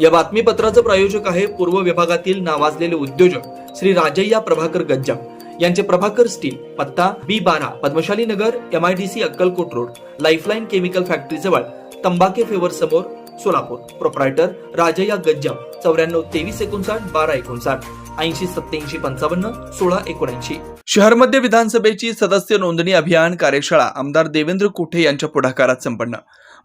या बातमीपत्राचं प्रायोजक आहे पूर्व विभागातील नावाजलेले उद्योजक श्री राजय्या प्रभाकर गज्जा यांचे प्रभाकर स्टील पत्ता बी बारा पद्मशाली नगर M I D C Akkalkot road lifeline chemical factory जवळ तंबाके फेवर समोर सोलापूर. प्रोप्रायटर राजय्या गज्जाम चौऱ्याण्णव तेवीस एकोणसाठ बारा एकोणसाठ. ऐंशी सत्याऐंशी पंचावन्न सोळा एकोणऐंशी. शहरमध्ये विधानसभेची सदस्य नोंदणी अभियान कार्यशाळा आमदार देवेंद्र कुठे यांच्या पुढाकारात संपन्न?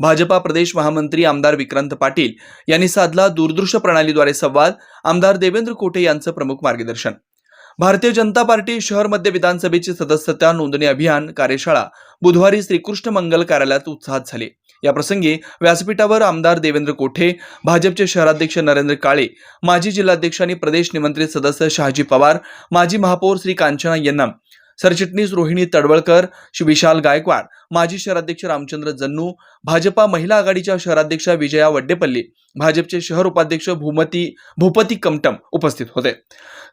भाजपा प्रदेश महामंत्री आमदार विक्रांत पाटील यांनी साधला दूरदृश्य प्रणालीद्वारे संवाद आमदार देवेंद्र कोठे यांचं प्रमुख मार्गदर्शन? भारतीय जनता पार्टी शहर मध्य विधानसभेची सदस्यता नोंदणी अभियान कार्यशाळा बुधवारी श्रीकृष्ण मंगल कार्यालयात उत्साहात झाली. या प्रसंगी व्यासपीठावर आमदार देवेंद्र कोठे भाजपचे शहराध्यक्ष नरेंद्र काळे माजी जिल्हाध्यक्ष आणि प्रदेश निमंत्रित सदस्य शहाजी पवार माजी महापौर श्री कांचना यन्नम सरचिटणीस रोहिणी तडवळकर श्री विशाल गायकवाड माजी शहराध्यक्ष रामचंद्र जन्नू भाजपा महिला आघाडीच्या शहराध्यक्षा विजया वड्डेपल्ली भाजपचे शहर उपाध्यक्ष भूमती भूपती कमटम उपस्थित होते.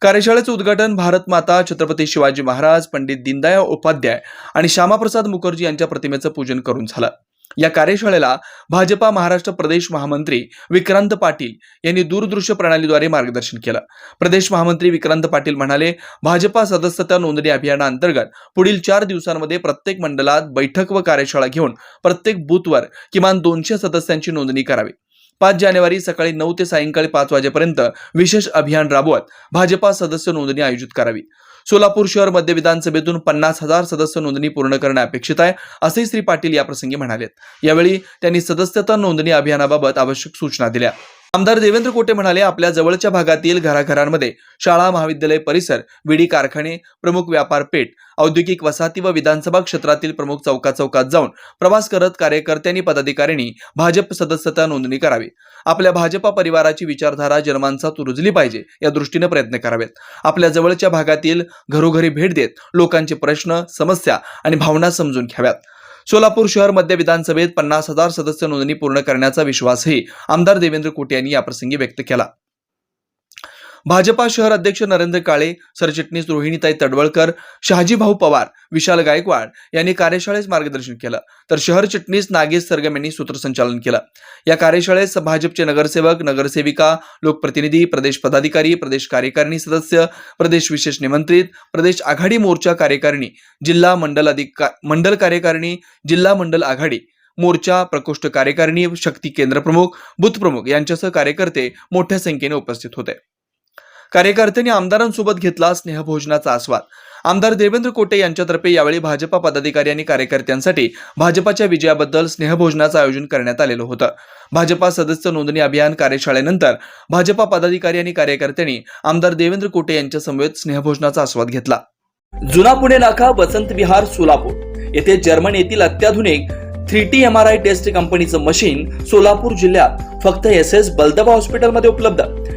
कार्यशाळेचं उद्घाटन भारत माता छत्रपती शिवाजी महाराज पंडित दीनदयाळ उपाध्याय आणि श्यामाप्रसाद मुखर्जी यांच्या प्रतिमेचं पूजन करून झालं. या कार्यशाळेला भाजपा महाराष्ट्र प्रदेश महामंत्री विक्रांत पाटील यांनी दूरदृश्य प्रणालीद्वारे मार्गदर्शन केलं. प्रदेश महामंत्री विक्रांत पाटील म्हणाले भाजपा सदस्यता नोंदणी अभियानाअंतर्गत पुढील चार दिवसांमध्ये प्रत्येक मंडळात बैठक व कार्यशाळा घेऊन प्रत्येक बूथवर किमान दोनशे सदस्यांची नोंदणी करावी. पाच जानेवारी सकाळी नऊ ते सायंकाळी पाच वाजेपर्यंत विशेष अभियान राबवत भाजपा सदस्य नोंदणी आयोजित करावी. सोलापूर शहर मध्य विधानसभेतून पन्नास हजार सदस्य नोंदणी पूर्ण करणे अपेक्षित आहे असे श्री पाटील याप्रसंगी म्हणाले यावेळी त्यांनी सदस्यता नोंदणी अभियानाबाबत आवश्यक सूचना दिल्या. आमदार देवेंद्र कोटे म्हणाले आपल्या जवळच्या भागातील घराघरांमध्ये शाळा महाविद्यालय परिसर विडी कारखाने प्रमुख व्यापार पेठ औद्योगिक वसाहती व विधानसभा क्षेत्रातील प्रमुख चौका चौकात जाऊन प्रवास करत कार्यकर्त्यांनी पदाधिकाऱ्यांनी भाजप सदस्यता नोंदणी करावी. आपल्या भाजपा परिवाराची विचारधारा जनमानसात रुजली पाहिजे या दृष्टीने प्रयत्न करावेत. आपल्या जवळच्या भागातील घरोघरी भेट देत लोकांचे प्रश्न समस्या आणि भावना समजून घ्याव्यात. सोलापूर शहर मध्य विधानसभेत पन्नास हजार सदस्य नोंदणी पूर्ण करण्याचा विश्वासही आमदार देवेंद्र कोटे यांनी याप्रसंगी व्यक्त केला. भाजपा शहर अध्यक्ष नरेंद्र काळे सरचिटणीस रोहिणीताई तडवळकर शहाजीभाऊ पवार विशाल गायकवाड यांनी कार्यशाळेस मार्गदर्शन केलं. तर शहर चिटणीस नागेश सरगम यांनी सूत्रसंचालन केलं. या कार्यशाळेस भाजपचे नगरसेवक नगरसेविका लोकप्रतिनिधी प्रदेश पदाधिकारी प्रदेश कार्यकारिणी सदस्य प्रदेश विशेष निमंत्रित प्रदेश आघाडी मोर्चा कार्यकारिणी जिल्हा मंडल अधिका मंडल कार्यकारिणी जिल्हा मंडल आघाडी मोर्चा प्रकोष्ठ कार्यकारिणी शक्ती केंद्र प्रमुख बूथ प्रमुख यांच्यासह कार्यकर्ते मोठ्या संख्येने उपस्थित होते. कार्यकर्त्यांनी आमदारांसोबत घेतला स्नेहभोजनाचा आस्वाद. आमदार देवेंद्र कोटे यांच्यातर्फे यावेळी भाजपा पदाधिकारी आणि कार्यकर्त्यांसाठी भाजपाच्या विजयाबद्दल स्नेहभोजनाचं आयोजन करण्यात आलेलं होतं. भाजपा सदस्य नोंदणी अभियान कार्यशाळेनंतर भाजपा पदाधिकारी आणि कार्यकर्त्यांनी आमदार देवेंद्र कोटे यांच्या समवेत स्नेहभोजनाचा आस्वाद घेतला. जुना पुणे नाका वसंत विहार सोलापूर. येथे जर्मन येथील अत्याधुनिक three T M R I test कंपनीचं मशीन सोलापूर जिल्ह्यात फक्त एस एस बलदबा हॉस्पिटलमध्ये उपलब्ध.